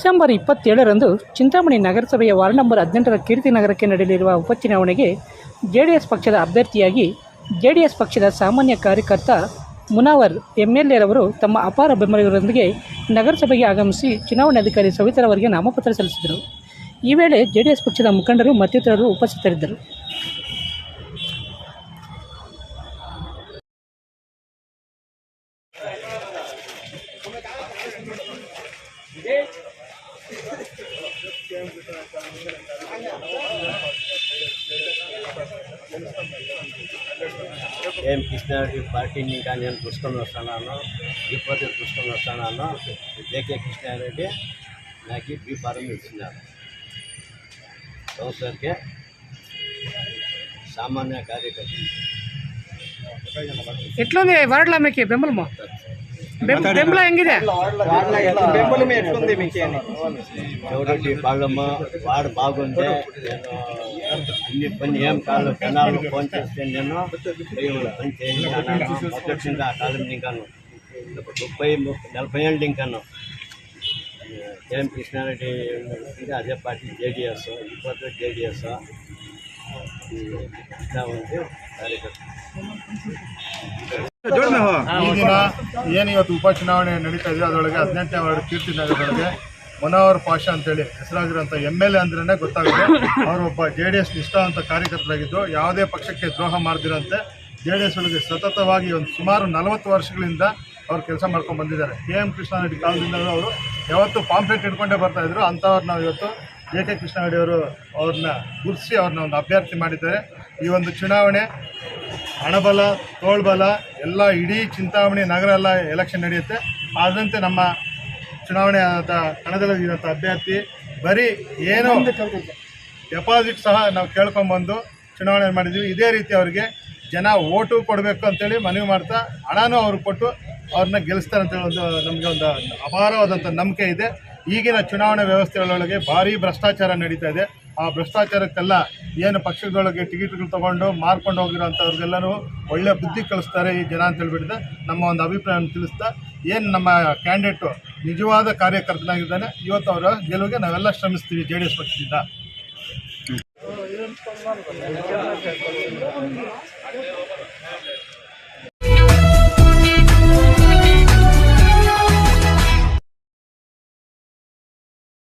December ಇಪ್ಪತ್ತೇಳರಂದು Chintamani ನಗರಸಭೆಯ ward number ಹದಿನೆಂಟರ ಕೀರ್ತಿ ನಗರಕ್ಕೆ ನಡೆಯಲಿರುವ ಉಪಚುನಾವಣೆಗೆ ಜೆ ಡಿ ಎಸ್ ಪಕ್ಷದ ಅಭ್ಯರ್ಥಿಯಾಗಿ ಜೆ ಪಕ್ಷದ ಸಾಮಾನ್ಯ ಕಾರ್ಯಕರ್ತ ಮುನಾವರ್ ಎಂ ಎಲ್ ಎರವರು ತಮ್ಮ ಅಪಾರ ಬೆಂಬಲಿಗರೊಂದಿಗೆ ನಗರಸಭೆಗೆ ಆಗಮಿಸಿ ಚುನಾವಣಾಧಿಕಾರಿ ಸವಿತರವರಿಗೆ ನಾಮಪತ್ರ ಸಲ್ಲಿಸಿದರು. ಈ ವೇಳೆ ಜೆ ಪಕ್ಷದ ಮುಖಂಡರು ಮತ್ತಿತರರು ಉಪಸ್ಥಿತರಿದ್ದರು. ఏం కృష్ణారెడ్డి పార్టీని కానీ నేను పుస్తకం వస్తున్నాను ఇప్పటి పుస్తకం వస్తున్నాను జేకే కృష్ణారెడ్డి నాకు బి ఫారం ఇచ్చినారు. సంవత్సరానికి సామాన్య కార్యకర్త. ఎట్లుంది? వార్డులో మీకు బెంబలము? బెంబల ಹೆಂಗಿದೆ ಬೆಂಬಲಮೇ ಎಷ್ಟೊಂದು ಮಿಕ್ಕಿ చౌడటి బాగమ్మ వాడు బాగుంది నేను అన్ని పని ఏం కాదు జనాలు ఫోన్ చేస్తే నేను పోయి పని చేయించాను మొదటిగా ఆ కాలం ఇంకాను ముప్పై ముప్పై నలభై ఏళ్ళు ఇంకాను జయం కృష్ణారెడ్డి ఉంది అదే పార్టీ జేడిఎస్ ఇప్పట్లో జేడిఎస్ ఇట్లా ఉంది కార్యకర్త ಈ ದಿನ ಏನು ಇವತ್ತು ಉಪಚುನಾವಣೆ ನಡೀತಾ ಇದೆ ಅದರೊಳಗೆ ಹದಿನೆಂಟನೇ ವಾರ್ಡ್ ಕೀರ್ತಿ ನಗರದೊಳಗೆ ಮನೋಹರ್ ಪಾಷಾ ಅಂತೇಳಿ ಹೆಸರಾಗಿರುವಂಥ ಎಂ ಎಲ್ ಎ ಅಂದ್ರೇ ಗೊತ್ತಾಗುತ್ತೆ. ಅವರೊಬ್ಬ ಜೆ ಡಿ ಎಸ್ ನಿಷ್ಠಾವಂತ ಕಾರ್ಯಕರ್ತರಾಗಿದ್ದು, ಯಾವುದೇ ಪಕ್ಷಕ್ಕೆ ದ್ರೋಹ ಮಾಡದಿರಂತೆ ಜೆ ಡಿ ಎಸ್ ಒಳಗೆ ಸತತವಾಗಿ ಒಂದು ಸುಮಾರು ನಲವತ್ತು ವರ್ಷಗಳಿಂದ ಅವ್ರು ಕೆಲಸ ಮಾಡ್ಕೊಂಡು ಬಂದಿದ್ದಾರೆ. ಕೆ ಎಂ ಕೃಷ್ಣಾರೆಡ್ಡಿ ಕಾಲದಿಂದ ಅವರು ಯಾವತ್ತು ಪಾಂಪ್ಲೆಟ್ ಇಟ್ಕೊಂಡೇ ಬರ್ತಾ ಇದ್ರು. ಅಂಥವ್ರು ನಾವು ಇವತ್ತು ಜೆ ಕೆ ಕೃಷ್ಣಾರೆಡ್ಡಿ ಅವರು ಅವ್ರನ್ನ ಗುರುತಿಸಿ ಅವ್ರನ್ನ ಒಂದು ಅಭ್ಯರ್ಥಿ ಮಾಡಿದ್ದಾರೆ. ಈ ಒಂದು ಚುನಾವಣೆ ಹಣಬಲ ತೋಳ್ಬಲ ಎಲ್ಲ ಇಡೀ ಚಿಂತಾಮಣಿ ನಗರ ಎಲ್ಲ ಎಲೆಕ್ಷನ್ ನಡೆಯುತ್ತೆ. ಆದಂತೆ ನಮ್ಮ ಚುನಾವಣೆ ಆದ ಕಣದಲ್ಲಿರೋಂಥ ಅಭ್ಯರ್ಥಿ ಬರೀ ಏನೋ ಡೆಪಾಸಿಟ್ ಸಹ ನಾವು ಕೇಳ್ಕೊಂಬಂದು ಚುನಾವಣೆ ಮಾಡಿದ್ವಿ. ಇದೇ ರೀತಿ ಅವರಿಗೆ ಜನ ಓಟು ಕೊಡಬೇಕು ಅಂತೇಳಿ ಮನವಿ ಮಾಡ್ತಾ ಹಣನೂ ಅವ್ರಿಗೆ ಕೊಟ್ಟು ಅವ್ರನ್ನ ಗೆಲ್ಲಿಸ್ತಾರೆ ಅಂತೇಳಿ ಒಂದು ನಮಗೆ ಒಂದು ಅಪಾರವಾದಂಥ ನಂಬಿಕೆ ಇದೆ. ಈಗಿನ ಚುನಾವಣಾ ವ್ಯವಸ್ಥೆಗಳೊಳಗೆ ಭಾರೀ ಭ್ರಷ್ಟಾಚಾರ ನಡೀತಾ ಇದೆ. ಆ ಭ್ರಷ್ಟಾಚಾರಕ್ಕೆಲ್ಲ ಏನು ಪಕ್ಷದೊಳಗೆ ಟಿಕೆಟ್ಗಳು ತೊಗೊಂಡು ಮಾರ್ಕೊಂಡು ಹೋಗಿರೋಂಥವ್ರಿಗೆಲ್ಲರೂ ಒಳ್ಳೆ ಬುದ್ಧಿ ಕಲಿಸ್ತಾರೆ ಈ ಜನ ಅಂತ ಹೇಳ್ಬಿಟ್ಟಿದೆ. ನಮ್ಮ ಒಂದು ಅಭಿಪ್ರಾಯವನ್ನು ತಿಳಿಸ್ತಾ, ಏನು ನಮ್ಮ ಕ್ಯಾಂಡಿಡೇಟು ನಿಜವಾದ ಕಾರ್ಯಕರ್ತನಾಗಿದ್ದಾನೆ, ಇವತ್ತು ಅವರ ಗೆಲುವಿಗೆ ನಾವೆಲ್ಲ ಶ್ರಮಿಸ್ತೀವಿ ಜೆ ಡಿ ಎಸ್ ಪಕ್ಷದಿಂದ.